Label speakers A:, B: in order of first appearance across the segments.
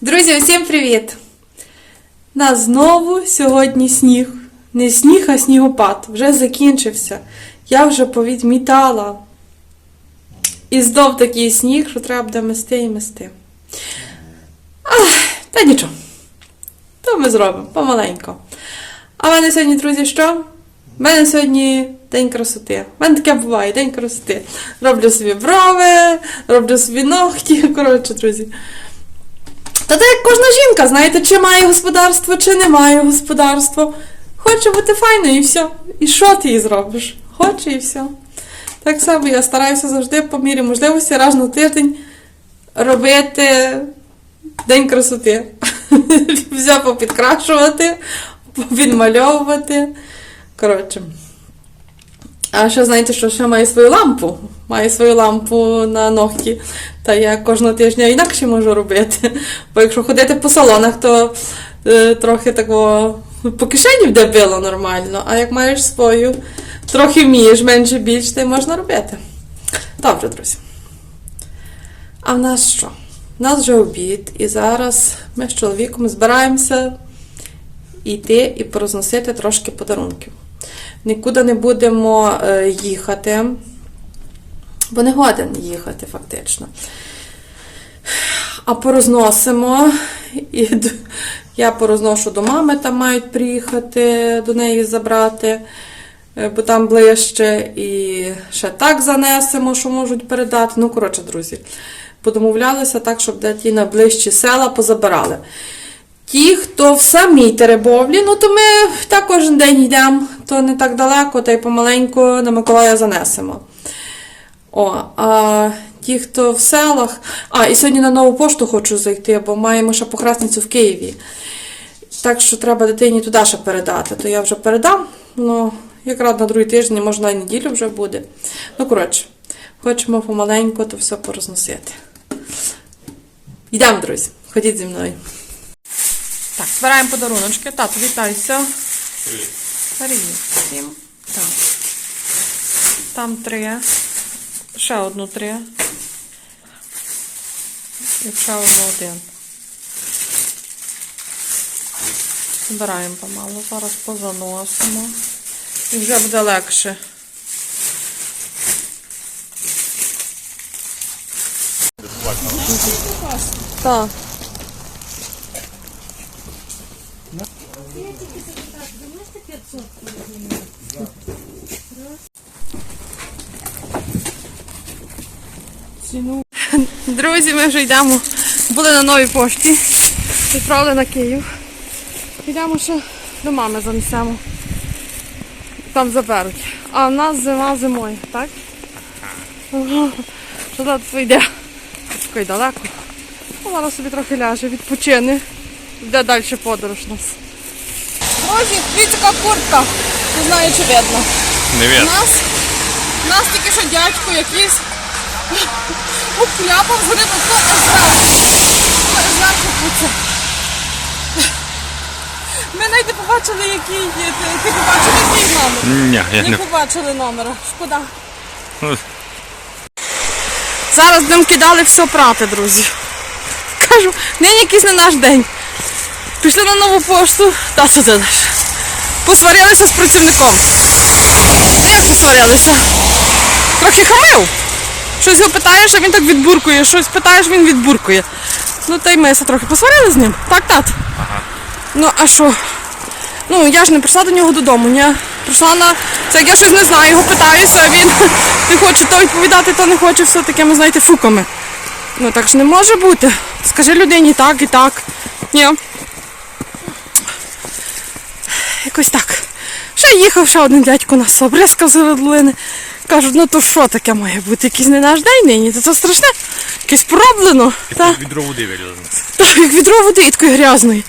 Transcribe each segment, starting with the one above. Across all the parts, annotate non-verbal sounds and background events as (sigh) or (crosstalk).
A: Друзі, всім привіт! Нас знову сьогодні сніг. Не сніг, а снігопад. Вже закінчився. Я вже повідмітала. І знов такий сніг, що треба буде мести і мести. Ах, та нічого. То ми зробимо помаленько. А в мене сьогодні, друзі, що? У мене сьогодні день красоти. У мене таке буває, день красоти. Роблю собі брови, роблю собі ногті. (laughs) Коротше, друзі. Та так як кожна жінка, знаєте, чи має господарство, чи не має господарство. Хоче бути файною і все. І що ти їй зробиш? Хоче і все. Так само я стараюся завжди по мірі можливості раз на тиждень робити День красоти. (laughs) Все попідкрашувати, попідмальовувати. Коротше. А ще знаєте, що ще має свою лампу. Має свою лампу на ногті. Та я кожного тижня інакше можу робити. Бо якщо ходити по салонах, то е, трохи такого по кишені буде било нормально. А як маєш свою, трохи вмієш, менше більш, й можна робити. Добре, друзі. А в нас що? У нас вже обід, і зараз ми з чоловіком збираємося йти і порозносити трошки подарунків. Нікуди не будемо е, їхати, бо не годен їхати фактично. А порозносимо. І я порозношу до мами, там мають приїхати до неї забрати, е, бо там ближче. І ще так занесемо, що можуть передати. Ну, коротше, друзі, подомовлялися так, щоб де ті найближчі села позабирали. Ті, хто в самій Теребовлі, ну то ми так кожен день йдемо, то не так далеко, та й помаленьку на Миколая занесемо. О, а ті, хто в селах. А, і сьогодні на нову пошту хочу зайти, бо маємо ще похресницю в Києві. Так що треба дитині туди ще передати. То я вже передам. Ну, якраз на другий тиждень, може на неділю вже буде. Ну, коротше, хочемо помаленьку то все порозносити. Йдемо, друзі, ходіть зі мною. Так, збираємо подаруночки. Тату, вітайся. Привіт. Всім. Так. Там три. Ще одну три. І ще одну один. Збираємо помалу. Зараз позаносимо. І вже буде легше. Так. Друзі, ми вже йдемо. Були на новій пошті. Відправили на Київ. Йдемо ще до мами занесемо. Там заберуть. А в нас зима зимою, так? Що тут йде? Такий далеко. Ну, зараз собі трохи ляже, відпочине. Йде далі подорож нас. Друзі, дивіться, яка куртка. Не знаю, чи видно.
B: Не
A: У
B: видно.
A: нас, у нас тільки що дядько якийсь обкляпав з гриби то аж зверху. Зверху пуце. Ми навіть не побачили, який є. Ти, ти побачив, який номер?
B: Ні, я
A: Не
B: не.
A: побачили номера. Шкода.
B: Ну,
A: Зараз будемо кидали все прати, друзі. Кажу, нині якийсь не наш день. Пішли на нову пошту, та сюди. Посварилися з працівником. Ну, Як посварилися? Трохи хамив. Щось його питаєш, а він так відбуркує, щось питаєш, він відбуркує. Ну та й ми се трохи посварили з ним. Так, тат?
B: Ага.
A: Ну, а що? Ну, я ж не прийшла до нього додому, ні. Прийшла на. Це як я щось не знаю, його питаюся, а він (laughs) не хоче то відповідати, то не хоче все такими, знаєте, фуками. Ну так ж не може бути. Скажи людині так і так. Ні. Якось так. Ще їхав ще один дядько на собризкав з Родлини. Кажуть, ну то що таке має бути? Якийсь не наш день нині, то це страшне. Якесь проблено. Та.
B: відро води вилізло.
A: Так, як відро води і такої грязної.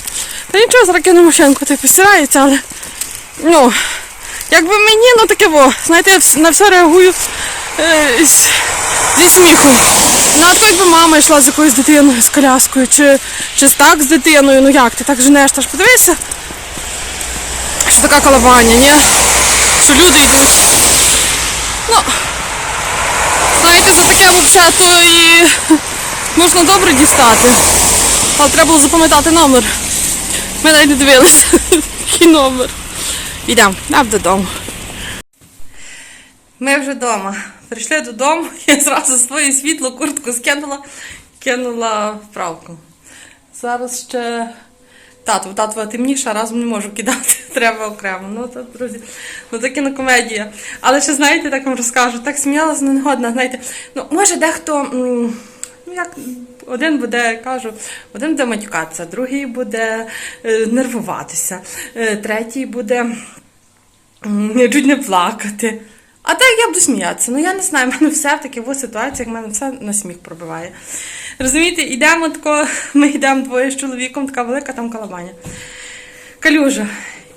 A: Та нічого, зараз кину машинку, то й постирається, але. Ну, якби мені, ну таке во. Знаєте, я на все реагую е, з, зі сміхом. Ну, а то якби мама йшла з якоюсь дитиною, з коляскою, чи, чи так з дитиною, ну як ти так женеш, та ж подивися. Така калабання, ні? Що люди йдуть. Ну, знаєте, за таке все то і (laughs) можна добре дістати. Але треба було запам'ятати номер. Ми навіть не дивилися, (laughs) який номер. Йдемо, йдемо додому. Ми вже вдома. Прийшли додому, (laughs) я зразу своє світло, куртку скинула, кинула в правку. Зараз ще тату, татова темніша, разом не можу кидати, (laughs) треба окремо. Ну, то, друзі, ну таке на. Але ще знаєте, так вам розкажу, так сміялася не годна, знаєте, ну, може дехто. Ну, як один буде, кажу, один буде матюкатися, другий буде е, нервуватися, е, третій буде м, чуть не плакати. А так я буду сміятися. Ну я не знаю, (laughs) в мене все в таких ситуаціях, в мене все на сміх пробиває. Розумієте, йдемо тако, ми йдемо двоє з чоловіком, така велика там калабаня. Калюжа.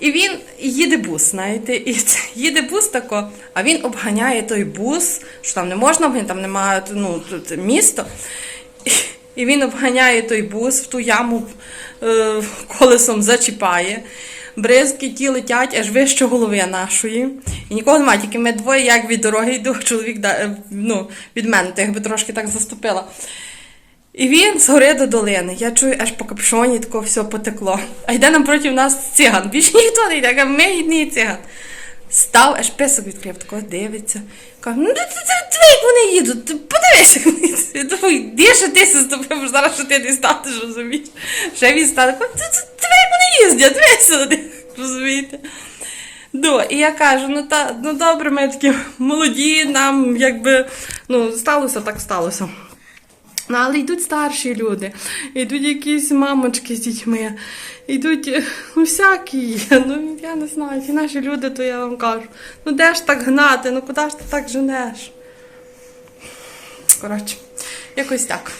A: І він їде бус, знаєте, і їде бус тако, а він обганяє той бус, що там не можна там немає ну, тут місто. І- І він обганяє той бус в ту яму е, колесом зачіпає. Бризки ті летять аж вище голови нашої. І нікого немає, тільки ми двоє, як від дороги йду, (laughs) чоловік е, ну, від мене, то якби трошки так заступила. І він згори до долини. Я чую, аж по капюшоні тако все потекло. А йде нам проти нас циган. Більше ніхто не йде, ми єдний циган. Став, аж писок відкрив, тако дивиться. Каже, ну ти, як вони їдуть, подивися. вони. Де ще ти заступив, зараз що ти не станеш, розумієш? Ще він стане, «Ти- ти, ти, ти, як вони їздять, дивися на них», розумієте? Ну, і я кажу, ну та ну добре, ми такі молоді, нам якби ну сталося, так сталося. Ну, але йдуть старші люди, йдуть якісь мамочки з дітьми, йдуть ну, всякі є. Ну, я не знаю, ті наші люди, то я вам кажу. Ну де ж так гнати? Ну куди ж ти так женеш? Коротше, якось так.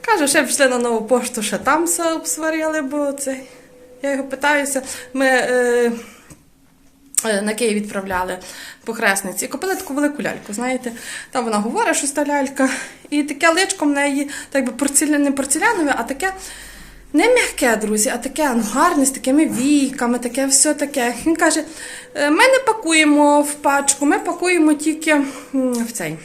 A: Кажу, ще пішли на нову пошту, ще там все обсварили, бо це. Я його питаюся. Ми. Е, е, на Київ відправляли по хресниці. Купили таку велику ляльку. Знаєте, там вона говорить, що та лялька. І таке личко в неї, так би порцеля, не порцелянове, а таке не м'яке, друзі, а таке ну, гарне, з такими війками, таке все таке. Він каже: «Е, ми не пакуємо в пачку, ми пакуємо тільки в цей.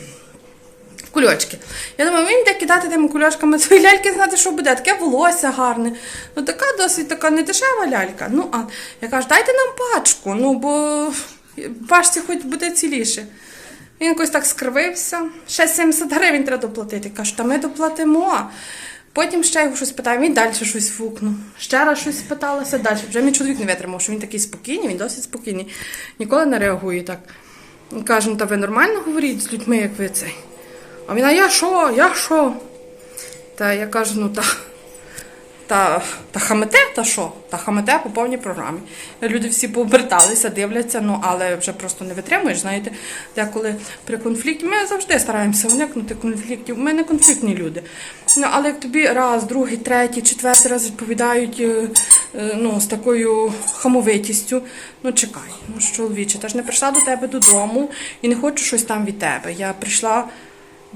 A: Кульочки. Я думаю, він буде кидати тими кульочками свої ляльки, знати, що буде. Таке волосся гарне. Ну така досить така не дешева лялька. Ну, а я кажу, дайте нам пачку, ну бо пачці хоч буде ціліше. Він якось так скривився. Ще 70 гривень треба доплатити. Кажу, та ми доплатимо. Потім ще його щось питаю, він далі щось фукнув. Ще раз щось спиталася далі. Вже мій чоловік не витримав, що він такий спокійний, він досить спокійний. Ніколи не реагує так. Він каже, ну та ви нормально говоріть з людьми, як ви цей. А він, а я що? Я що? Та я кажу, ну та, та, та хамете, та що? Та хамете по повній програмі. Люди всі пооберталися, дивляться, ну але вже просто не витримуєш. Знаєте, деколи при конфлікті ми завжди стараємося уникнути конфліктів. Ми не конфліктні люди. Ну, але як тобі раз, другий, третій, четвертий раз відповідають е, е, ну, з такою хамовитістю, ну чекай, ну ж чоловіче, та ж не прийшла до тебе додому і не хочу щось там від тебе. Я прийшла.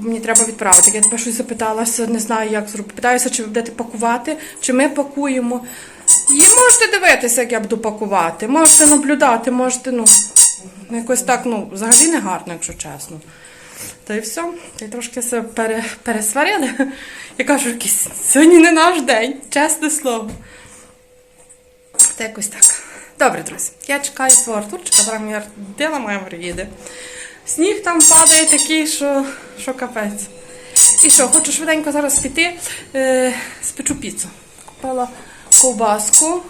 A: Мені треба відправити. Я тебе щось запиталася, не знаю, як зробити. Питаюся, чи ви будете пакувати, чи ми пакуємо. І можете дивитися, як я буду пакувати. Можете наблюдати, можете, ну, якось так, ну, взагалі не гарно, якщо чесно. Та й все. Та й трошки себе пере, пересварили. Я кажу, сьогодні не наш день, чесне слово. Та якось так. Добре, друзі. Я чекаю свого Артурчика, зараз моя дитина моя приїде. Сніг там падає такий, що, що капець. І що, хочу швиденько зараз піти, е, спечу піцу. Купила ковбаску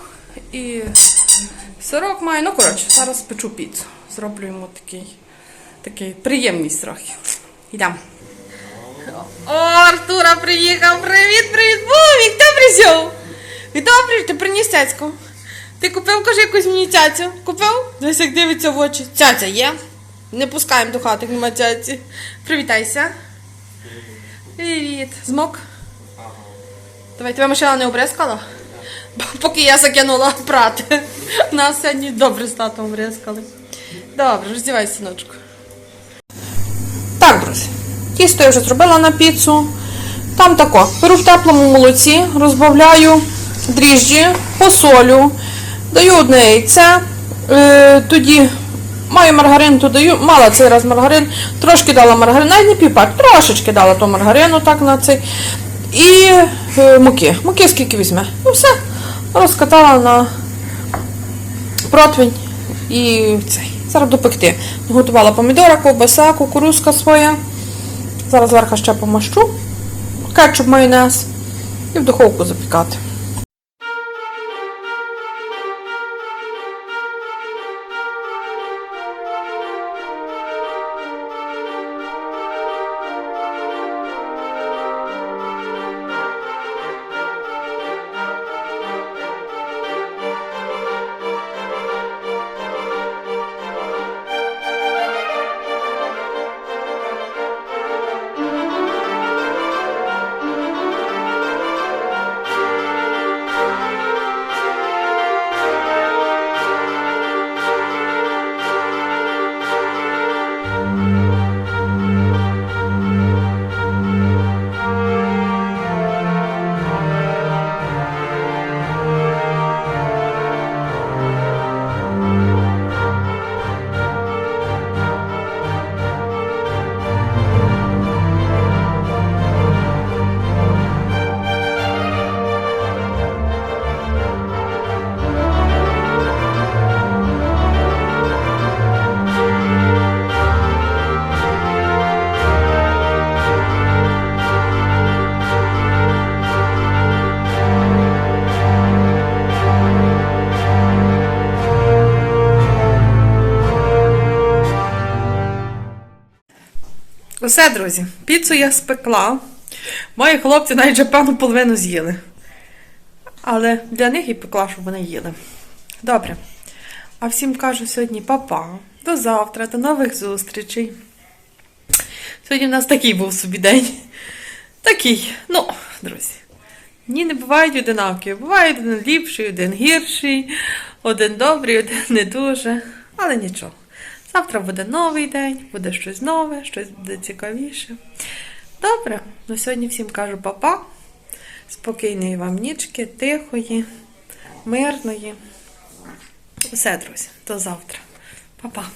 A: і сирок маю. Ну, коротше, зараз спечу піцу. Зроблю йому такий, такий приємність трохи. Йдемо. О, Артура приїхав! Привіт, привіт! Бувік, хто прийшов? Прийшов? Ти приніс цяцьку? Ти купив, каже, якусь мені цяцю? Купив? Десь як дивиться в очі. Цяця є? Не пускаємо до хати, нема цяці. Привітайся. Привіт. Змок? Давай, тебе машина не обрезкала? Бо Поки я закинула прати. Нас сьогодні добре з татом обрезкали. Добре, роздівай, синочку. Так, друзі. Тісто я вже зробила на піцу. Там тако. Беру в теплому молоці, розбавляю дріжджі, посолю, даю одне яйце. Е, тоді маю маргарин, то даю, мала цей раз маргарин, трошки дала маргарин, навіть не півпак, трошечки дала то маргарину так на цей. і е, муки. Муки скільки візьме. Ну все. Розкатала на противень і цей. Зараз допекти. Готувала помідора, ковбаса, кукурузка своя. Зараз зверху ще помащу. Кетчуп, майонез. І в духовку запікати. Усе, друзі, піцу я спекла. Мої хлопці навіть вже певну половину з'їли. Але для них і пекла, щоб вони їли. Добре. А всім кажу сьогодні папа. До завтра, до нових зустрічей. Сьогодні в нас такий був собі день. Такий, ну, друзі. Дні не бувають одинакові. Буває один ліпший, один гірший, один добрий, один не дуже. Але нічого. Завтра буде новий день, буде щось нове, щось буде цікавіше. Добре, на сьогодні всім кажу папа. Спокійної вам нічки, тихої, мирної. Все, друзі, до завтра. Па-па.